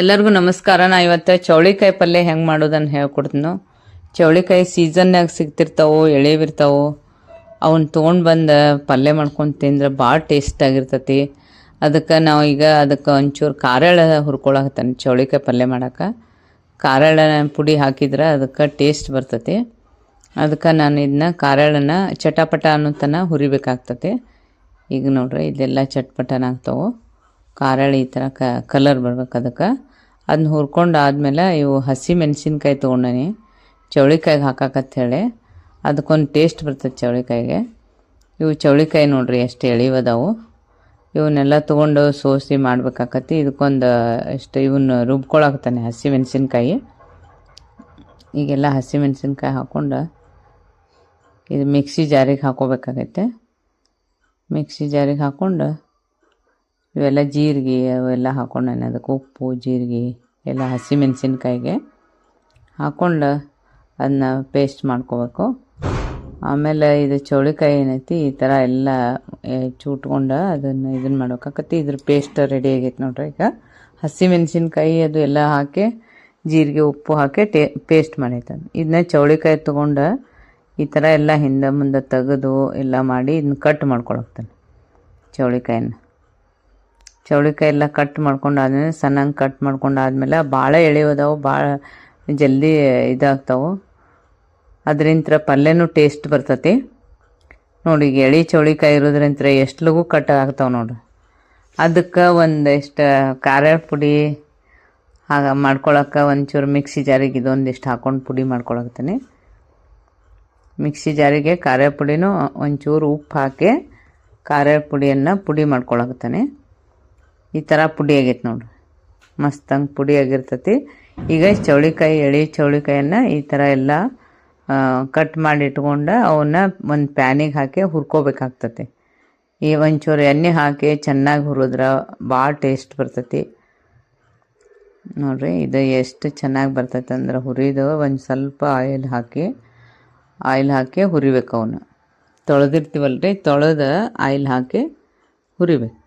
ಎಲ್ಲರಿಗೂ ನಮಸ್ಕಾರ. ನಾ ಇವತ್ತು ಚೌಳಿಕಾಯಿ ಪಲ್ಯ ಹೆಂಗೆ ಮಾಡೋದನ್ನು ಹೇಳ್ಕೊಡ್ತೀನಿ ಚೌಳಿಕಾಯಿ ಸೀಸನ್ನಾಗ ಸಿಗ್ತಿರ್ತಾವೋ, ಎಳೆವಿರ್ತಾವೋ ಅವನ್ನ ತೊಗೊಂಡು ಬಂದು ಪಲ್ಯ ಮಾಡ್ಕೊಂಡು ತಿಂದ್ರೆ ಭಾಳ ಟೇಸ್ಟ್ ಆಗಿರ್ತತಿ. ಅದಕ್ಕೆ ನಾವು ಈಗ ಅದಕ್ಕೆ ಒಂಚೂರು ಕಾರಳ ಹುರ್ಕೊಳಕತ್ತಾನೆ ಚೌಳಿಕಾಯಿ ಪಲ್ಯ ಮಾಡೋಕೆ. ಕಾರಳ ಪುಡಿ ಹಾಕಿದ್ರೆ ಅದಕ್ಕೆ ಟೇಸ್ಟ್ ಬರ್ತತಿ. ಅದಕ್ಕೆ ನಾನು ಇದನ್ನ ಕಾರಳನ ಚಟಪಟ ಅನ್ನೋ ತನಕ ಹುರಿಬೇಕಾಗ್ತತಿ. ಈಗ ನೋಡ್ರಿ, ಇದೆಲ್ಲ ಚಟ್ಪಟನ ಖಾರಾಳ ಈ ಥರ ಕಲರ್ ಬರ್ಬೇಕು ಅದಕ್ಕೆ. ಅದನ್ನ ಹುರ್ಕೊಂಡು ಆದಮೇಲೆ ಇವು ಹಸಿ ಮೆಣಸಿನ್ಕಾಯಿ ತೊಗೊಂಡನಿ. ಚೌಳಿಕಾಯಿಗೆ ಹಾಕಕತ್ತ ಹೇಳಿ ಅದಕ್ಕೊಂದು ಟೇಸ್ಟ್ ಬರ್ತದೆ ಚೌಳಿಕಾಯಿಗೆ. ಇವು ಚೌಳಿಕಾಯಿ ನೋಡ್ರಿ ಎಷ್ಟು ಎಳಿವದಾವು. ಇವನ್ನೆಲ್ಲ ತೊಗೊಂಡು ಸೋಸಿ ಮಾಡ್ಬೇಕಾಕತಿ ಇದಕ್ಕೊಂದು ಎಷ್ಟು ಇವನ್ನ ರುಬ್ಕೊಳಕ್ತಾನೆ ಹಸಿ ಮೆಣಸಿನ್ಕಾಯಿ. ಈಗೆಲ್ಲ ಹಸಿ ಮೆಣಸಿನ್ಕಾಯಿ ಹಾಕ್ಕೊಂಡು ಇದು ಮಿಕ್ಸಿ ಜಾರಿಗೆ ಹಾಕೋಬೇಕಾಗೈತೆ. ಮಿಕ್ಸಿ ಜಾರಿಗೆ ಹಾಕ್ಕೊಂಡು ಇವೆಲ್ಲ ಜೀರಿಗೆ ಅವೆಲ್ಲ ಹಾಕ್ಕೊಂಡು ನಾನು ಅದಕ್ಕೆ ಉಪ್ಪು, ಜೀರಿಗೆ, ಎಲ್ಲ ಹಸಿ ಮೆಣಸಿನ್ಕಾಯಿಗೆ ಹಾಕ್ಕೊಂಡು ಅದನ್ನ ಪೇಸ್ಟ್ ಮಾಡ್ಕೋಬೇಕು. ಆಮೇಲೆ ಇದು ಚೌಳಿಕಾಯಿ ಏನೈತಿ, ಈ ಥರ ಎಲ್ಲ ಚೂಟ್ಕೊಂಡು ಅದನ್ನು ಇದನ್ನು ಮಾಡ್ಬೇಕಾಕತಿ ಇದ್ರ ಪೇಸ್ಟ್ ರೆಡಿ ಆಗೈತೆ ನೋಡ್ರಿ ಈಗ. ಹಸಿ ಮೆಣಸಿನ್ಕಾಯಿ ಅದು ಎಲ್ಲ ಹಾಕಿ, ಜೀರಿಗೆ, ಉಪ್ಪು ಹಾಕಿ ಟೇ ಪೇಸ್ಟ್ ಮಾಡೈತೆ ಇದನ್ನ ಚೌಳಿಕಾಯಿ ತೊಗೊಂಡು ಈ ಥರ ಎಲ್ಲ ಹಿಂದೆ ಮುಂದೆ ತೆಗೆದು ಎಲ್ಲ ಮಾಡಿ ಇದನ್ನ ಕಟ್ ಮಾಡ್ಕೊಳಕ್ತಾನೆ ಚೌಳಿಕಾಯಿನ. ಚೌಳಿಕಾಯಿ ಎಲ್ಲ ಕಟ್ ಮಾಡ್ಕೊಂಡು ಆದ್ಮೇಲೆ ಸಣ್ಣಂಗೆ ಕಟ್ ಮಾಡ್ಕೊಂಡು ಆದಮೇಲೆ ಭಾಳ ಎಳೆಯೋದವು ಭಾಳ ಜಲ್ದಿ ಇದಾಗ್ತಾವೆ. ಅದರಿಂತ ಪಲ್ಯನೂ ಟೇಸ್ಟ್ ಬರ್ತತಿ. ನೋಡಿ, ಈಗ ಎಳೆ ಚೌಳಿಕಾಯಿ ಇರೋದ್ರಿಂತ ಎಷ್ಟು ಕಟ್ ಆಗ್ತಾವೆ ನೋಡ್ರಿ. ಅದಕ್ಕೆ ಒಂದಿಷ್ಟು ಖಾರ ಪುಡಿ, ಆಗ ಮಾಡ್ಕೊಳಕ್ಕೆ ಒಂಚೂರು ಮಿಕ್ಸಿ ಜಾರಿಗೆ ಇದೊಂದಿಷ್ಟು ಹಾಕ್ಕೊಂಡು ಪುಡಿ ಮಾಡ್ಕೊಳಕ್ತೀನಿ ಮಿಕ್ಸಿ ಜಾರಿಗೆ ಖಾರ ಪುಡಿನೂ ಒಂಚೂರು ಉಪ್ಪು ಹಾಕಿ ಖಾರ ಪುಡಿಯನ್ನು ಪುಡಿ ಮಾಡ್ಕೊಳಕತ್ತಾನೆ. ಈ ಥರ ಪುಡಿ ಆಗೈತೆ ನೋಡ್ರಿ ಮಸ್ತಂಗೆ ಪುಡಿ ಆಗಿರ್ತತಿ. ಈಗ ಚೌಳಿಕಾಯಿ, ಎಳೆ ಚೌಳಿಕಾಯನ್ನು ಈ ಥರ ಎಲ್ಲ ಕಟ್ ಮಾಡಿ ಇಟ್ಕೊಂಡು ಅವನ್ನ ಒಂದು ಪ್ಯಾನಿಗೆ ಹಾಕಿ ಹುರ್ಕೋಬೇಕಾಗ್ತತಿ. ಈ ಒಂಚೂರು ಎಣ್ಣೆ ಹಾಕಿ ಚೆನ್ನಾಗಿ ಹುರಿದ್ರೆ ಭಾಳ ಟೇಸ್ಟ್ ಬರ್ತೈತಿ. ನೋಡ್ರಿ, ಇದು ಎಷ್ಟು ಚೆನ್ನಾಗಿ ಬರ್ತೈತೆ ಅಂದ್ರೆ ಹುರಿದು ಒಂದು ಸ್ವಲ್ಪ ಆಯಿಲ್ ಹಾಕಿ ಆಯಿಲ್ ಹಾಕಿ ಹುರಿಬೇಕು ಅವನ್ನ ತೊಳೆದಿರ್ತೀವಲ್ರಿ, ತೊಳೆದು ಆಯಿಲ್ ಹಾಕಿ ಹುರಿಬೇಕು.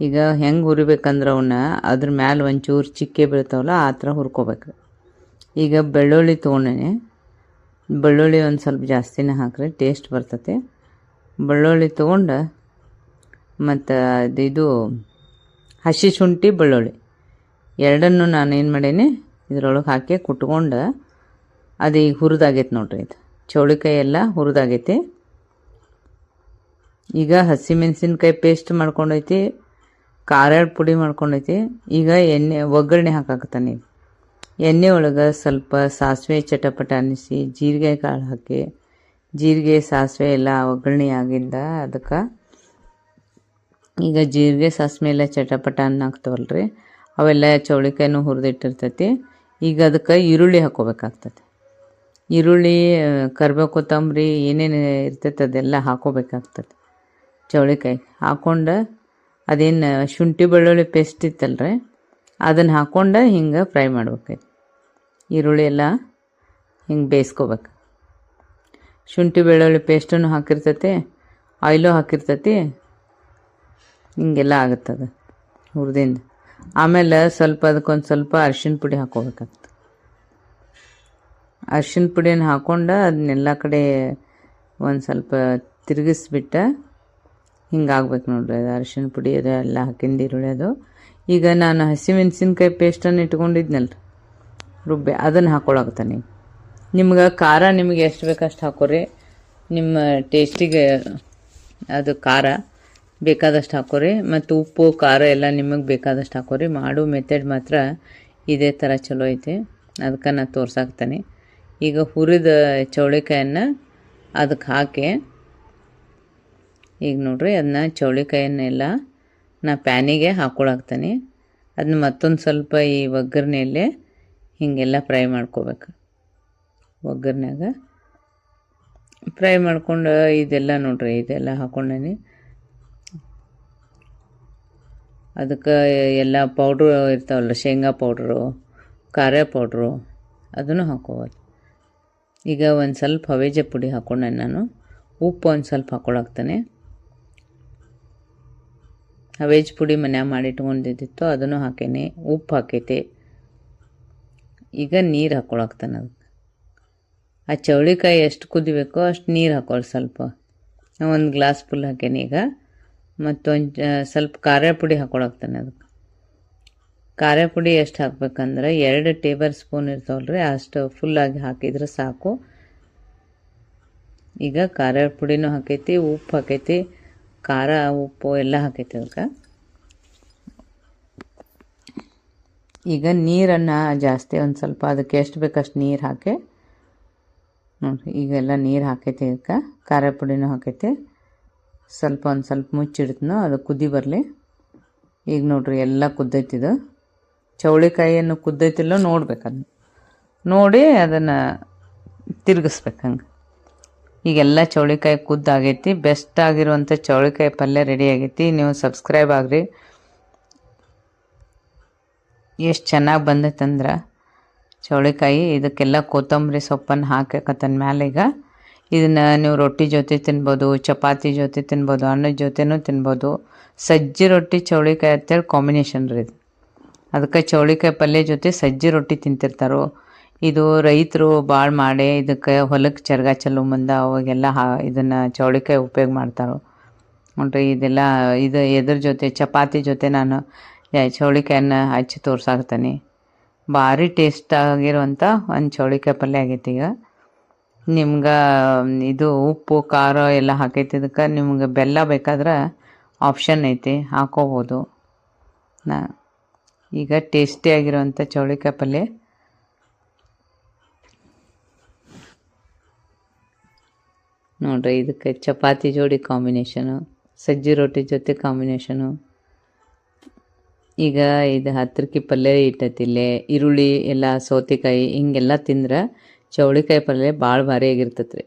ಈಗ ಹೆಂಗೆ ಹುರಿಬೇಕಂದ್ರೆ ಅವನ್ನ ಅದ್ರ ಮ್ಯಾಲೆ ಒಂಚೂರು ಚಿಕ್ಕೆ ಬೀಳ್ತಾವಲ್ಲ ಆ ಥರ ಹುರ್ಕೋಬೇಕು. ಈಗ ಬೆಳ್ಳುಳ್ಳಿ ತೊಗೊಂಡೇನೆ. ಬೆಳ್ಳುಳ್ಳಿ ಒಂದು ಸ್ವಲ್ಪ ಜಾಸ್ತಿನೇ ಹಾಕ್ರಿ ಟೇಸ್ಟ್ ಬರ್ತತೆ. ಬೆಳ್ಳುಳ್ಳಿ ತೊಗೊಂಡು ಮತ್ತು ಅದು ಇದು ಹಸಿ ಶುಂಠಿ ಬೆಳ್ಳುಳ್ಳಿ. ಎರಡನ್ನು ನಾನು ಏನು ಮಾಡೇನಿ ಇದ್ರೊಳಗೆ ಹಾಕಿ ಕುಟ್ಕೊಂಡು ಅದು ಈಗ ಹುರಿದಾಗೈತೆ ನೋಡ್ರಿ ಇದು. ಚೌಳಿಕಾಯಿ ಎಲ್ಲ ಹುರಿದಾಗೈತಿ. ಈಗ ಹಸಿಮೆಣಸಿನ್ಕಾಯಿ ಪೇಸ್ಟ್ ಮಾಡ್ಕೊಂಡೈತಿ. ಖಾರ ಪುಡಿ ಮಾಡ್ಕೊಂಡೈತಿ. ಈಗ ಎಣ್ಣೆ, ಒಗ್ಗರಣೆ ಹಾಕಾಕತ್ತಾನೆ ಎಣ್ಣೆ ಒಳಗೆ ಸ್ವಲ್ಪ ಸಾಸಿವೆ ಚಟಪಟ ಅನ್ನಿಸಿ ಜೀರಿಗೆ ಕಾಳು ಹಾಕಿ, ಜೀರಿಗೆ, ಸಾಸಿವೆ ಎಲ್ಲ ಒಗ್ಗರಣೆ ಆಗಿಂದ ಅದಕ್ಕೆ ಈಗ ಜೀರಿಗೆ, ಸಾಸಿವೆ ಎಲ್ಲ ಚಟಪಟ ಅನ್ನಾಗ್ತಾವಲ್ರಿ ಅವೆಲ್ಲ ಚೌಳಿಕಾಯಿನೂ ಹುರಿದಿಟ್ಟಿರ್ತೈತಿ. ಈಗ ಅದಕ್ಕೆ ಈರುಳ್ಳಿ ಹಾಕೋಬೇಕಾಗ್ತದೆ ಈರುಳ್ಳಿ, ಕರಿಬೇವು ಕೊತ್ತಂಬರಿ ಏನೇನು ಇರ್ತೈತೆ ಅದೆಲ್ಲ ಹಾಕೋಬೇಕಾಗ್ತದೆ ಚೌಳಿಕಾಯಿ ಹಾಕ್ಕೊಂಡು ಅದೇನು ಶುಂಠಿ ಬೆಳ್ಳುಳ್ಳಿ ಪೇಸ್ಟ್ ಇತ್ತಲ್ರಿ, ಅದನ್ನು ಹಾಕ್ಕೊಂಡು ಹಿಂಗೆ ಫ್ರೈ ಮಾಡ್ಬೇಕಾಯ್ತು ಈರುಳ್ಳಿ ಎಲ್ಲ ಹಿಂಗೆ ಬೇಯಿಸ್ಕೋಬೇಕು. ಶುಂಠಿ ಬೆಳ್ಳುಳ್ಳಿ ಪೇಸ್ಟನ್ನು ಹಾಕಿರ್ತೈತಿ ಆಯಿಲು ಹಾಕಿರ್ತೈತಿ, ಹಿಂಗೆಲ್ಲ ಆಗುತ್ತದೆ ಹುರಿದಿಂದ. ಆಮೇಲೆ ಸ್ವಲ್ಪ ಅದಕ್ಕೊಂದು ಸ್ವಲ್ಪ ಅರ್ಶಿನ ಪುಡಿ ಹಾಕೋಬೇಕಾಗ್ತದೆ ಅರ್ಶಿಣ ಪುಡಿಯನ್ನು ಹಾಕ್ಕೊಂಡು ಅದನ್ನೆಲ್ಲ ಕಡೆ ಒಂದು ಸ್ವಲ್ಪ ತಿರುಗಿಸ್ಬಿಟ್ಟು ಹಿಂಗೆ ಆಗ್ಬೇಕು ನೋಡ್ರಿ ಅದು ಅರಿಶಿನ ಪುಡಿ ಅದು ಎಲ್ಲ ಹಾಕಿಂದು ಈರುಳ್ಳಿ ಅದು ಈಗ ನಾನು ಹಸಿಮೆಣ್ಸಿನ್ಕಾಯಿ ಪೇಸ್ಟನ್ನು ಇಟ್ಕೊಂಡಿದ್ನಲ್ಲ ರುಬ್ಬೆ, ಅದನ್ನು ಹಾಕ್ಕೊಳಕತ್ತಾನೆ ನಿಮ್ಗೆ ಖಾರ ನಿಮಗೆ ಎಷ್ಟು ಬೇಕು ಅಷ್ಟು ಹಾಕೋರಿ. ನಿಮ್ಮ ಟೇಸ್ಟಿಗೆ ಅದು ಖಾರ ಬೇಕಾದಷ್ಟು ಹಾಕೋರಿ. ಮತ್ತು ಉಪ್ಪು, ಖಾರ ಎಲ್ಲ ನಿಮಗೆ ಬೇಕಾದಷ್ಟು ಹಾಕೋರಿ. ಮಾಡೋ ಮೆಥಡ್ ಮಾತ್ರ ಇದೇ ಥರ ಚಲೋ ಐತಿ. ಅದಕ್ಕೆ ನಾನು ತೋರ್ಸಾಕ್ತಾನೆ. ಈಗ ಹುರಿದ ಚೌಳಿಕಾಯನ್ನು ಅದಕ್ಕೆ ಹಾಕಿ ಈಗ ನೋಡ್ರಿ ಅದನ್ನ ಚೌಳಿಕಾಯನ್ನೆಲ್ಲ ನಾ ಪ್ಯಾನಿಗೆ ಹಾಕ್ಕೊಳಕ್ತಾನೆ ಅದನ್ನ ಮತ್ತೊಂದು ಸ್ವಲ್ಪ ಈ ಒಗ್ಗರಣೆಯಲ್ಲೇ ಹೀಗೆಲ್ಲ ಫ್ರೈ ಮಾಡ್ಕೋಬೇಕು. ಒಗ್ಗರಣೆಗ ಫ್ರೈ ಮಾಡ್ಕೊಂಡು ಇದೆಲ್ಲ ನೋಡ್ರಿ, ಇದೆಲ್ಲ ಹಾಕೊಂಡಿ ಅದಕ್ಕೆ ಎಲ್ಲ ಪೌಡ್ರು ಇರ್ತಾವಲ್ಲ, ಶೇಂಗಾ ಪೌಡ್ರು, ಖಾರ ಪೌಡ್ರು, ಅದನ್ನು ಹಾಕೋಬೋದು. ಈಗ ಒಂದು ಸ್ವಲ್ಪ ಹವೇಜ ಪುಡಿ ಹಾಕೊಂಡೆ ನಾನು. ಉಪ್ಪು ಒಂದು ಸ್ವಲ್ಪ ಹಾಕ್ಕೊಳಕ್ತಾನೆ ವೆಜ್ ಪುಡಿ ಮನ್ಯಾಗ ಮಾಡಿಟ್ಕೊಂಡಿದ್ದಿತ್ತು ಅದನ್ನು ಹಾಕೇನೆ, ಉಪ್ಪು ಹಾಕೈತಿ. ಈಗ ನೀರು ಹಾಕೊಳಕ್ತಾನೆ ಅದಕ್ಕೆ. ಆ ಚೌಳಿಕಾಯಿ ಎಷ್ಟು ಕುದಿಬೇಕೋ ಅಷ್ಟು ನೀರು ಹಾಕೊಳ್ಳಿ ಸ್ವಲ್ಪ. ಒಂದು ಗ್ಲಾಸ್ ಫುಲ್ ಹಾಕೇನಿ ಈಗ, ಮತ್ತೊಂದು ಸ್ವಲ್ಪ ಖಾರ ಪುಡಿ ಹಾಕೊಳಕ್ತಾನೆ ಅದಕ್ಕೆ. ಖಾರ ಪುಡಿ ಎಷ್ಟು ಹಾಕ್ಬೇಕಂದ್ರೆ ಎರಡು ಟೇಬಲ್ ಸ್ಪೂನ್ ಇರ್ತಾವಲ್ರಿ, ಅಷ್ಟು ಫುಲ್ಲಾಗಿ ಹಾಕಿದ್ರೆ ಸಾಕು. ಈಗ ಖಾರ ಪುಡಿನೂ ಹಾಕೈತಿ, ಉಪ್ಪು ಹಾಕೈತಿ. ಖಾರ ಉಪ್ಪು ಎಲ್ಲ ಹಾಕೈತಿ ಅದಕ್ಕೆ. ಈಗ ನೀರನ್ನು ಜಾಸ್ತಿ ಒಂದು ಸ್ವಲ್ಪ ಅದಕ್ಕೆ ಎಷ್ಟು ಬೇಕಷ್ಟು ನೀರು ಹಾಕಿ, ನೋಡಿರಿ, ಈಗೆಲ್ಲ ನೀರು ಹಾಕೈತಿ ಇದಕ್ಕೆ. ಖಾರ ಪುಡಿನೂ ಹಾಕೈತೆ. ಸ್ವಲ್ಪ ಒಂದು ಸ್ವಲ್ಪ ಮುಚ್ಚಿಡ್ತನೋ, ಅದು ಕುದಿ ಬರಲಿ. ಈಗ ನೋಡ್ರಿ, ಎಲ್ಲ ಕುದ್ದೈತಿದು ಚೌಳಿಕಾಯಿಯನ್ನು ಕುದ್ದೈತಿಲ್ಲೋ ನೋಡ್ಬೇಕು ಅದನ್ನ ನೋಡಿ ಅದನ್ನು ತಿರುಗಿಸ್ಬೇಕು ಹಂಗೆ. ಈಗೆಲ್ಲ ಚೌಳಿಕಾಯಿ ಕುದ್ದಾಗೈತಿ ಬೆಸ್ಟ್ ಆಗಿರುವಂಥ ಚೌಳಿಕಾಯಿ ಪಲ್ಯ ರೆಡಿ ಆಗೈತಿ. ನೀವು ಸಬ್ಸ್ಕ್ರೈಬ್ ಆಗ್ರಿ. ಎಷ್ಟು ಚೆನ್ನಾಗಿ ಬಂದೈತಂದ್ರೆ ಚೌಳಿಕಾಯಿ. ಇದಕ್ಕೆಲ್ಲ ಕೊತ್ತಂಬರಿ ಸೊಪ್ಪನ್ನು ಹಾಕಕತ್ತನ ಮೇಲೆ ಈಗ ಇದನ್ನು ನೀವು ರೊಟ್ಟಿ ಜೊತೆ ತಿನ್ಬೋದು, ಚಪಾತಿ ಜೊತೆ ತಿನ್ಬೋದು ಅನ್ನದ ಜೊತೆನೂ ತಿನ್ಬೋದು. ಸಜ್ಜಿ ರೊಟ್ಟಿ ಚೌಳಿಕಾಯಿ ಅಂತೇಳಿ ಕಾಂಬಿನೇಷನ್ ರೀ ಅದಕ್ಕೆ ಚೌಳಿಕಾಯಿ ಪಲ್ಯ ಜೊತೆ ಸಜ್ಜಿ ರೊಟ್ಟಿ ತಿಂತಿರ್ತಾರೋ ಇದು ರೈತರು ಭಾಳ ಮಾಡಿ ಇದಕ್ಕೆ ಹೊಲಕ್ಕೆ ಚರ್ಗ ಚೆಲ್ಲೋ ಮುಂದೆ ಅವಾಗೆಲ್ಲ ಹಾ ಇದನ್ನು ಚೌಳಿಕಾಯಿ ಉಪಯೋಗ ಮಾಡ್ತಾರೆ. ನೋಡ್ರಿ ಇದೆಲ್ಲ ಇದು ಎದ್ರ ಜೊತೆ ಚಪಾತಿ ಜೊತೆ ನಾನು ಚೌಳಿಕಾಯನ್ನು ಚೌಳಿಕಾಯನ್ನ ಹಚ್ಚಿ ತೋರ್ಸಾಕ್ತೀನಿ. ಭಾರಿ ಟೇಸ್ಟ್ ಆಗಿರುವಂಥ ಒಂದು ಚೌಳಿಕಾಯಿ ಪಲ್ಯ ಆಗೈತಿ ಈಗ. ನಿಮ್ಗೆ ಇದು ಉಪ್ಪು, ಖಾರ ಎಲ್ಲ ಹಾಕೈತಿ ಇದಕ್ಕೆ. ನಿಮ್ಗೆ ಬೆಲ್ಲ ಬೇಕಾದ್ರೆ ಆಪ್ಷನ್ ಐತಿ, ಹಾಕೋಬೋದು. ನಾ ಈಗ ಟೇಸ್ಟಿಯಾಗಿರುವಂಥ ಚೌಳಿಕಾಯಿ ಪಲ್ಯ. ನೋಡ್ರಿ, ಇದಕ್ಕೆ ಚಪಾತಿ ಜೋಡಿ ಕಾಂಬಿನೇಷನು ಸಜ್ಜಿ ರೊಟ್ಟಿ ಜೊತೆ ಕಾಂಬಿನೇಷನು ಈಗ ಇದು ಹತ್ತಿರಕ್ಕಿ ಪಲ್ಯ ಇಟ್ಟತಿಲ್ಲೇ ಈರುಳ್ಳಿ, ಎಲ್ಲ ಸೌತೆಕಾಯಿ, ಹಿಂಗೆಲ್ಲ ತಿಂದ್ರೆ ಚೌಳಿಕಾಯಿ ಪಲ್ಯ ಭಾಳ ಭಾರಿ ಆಗಿರ್ತೈತೆ ರೀ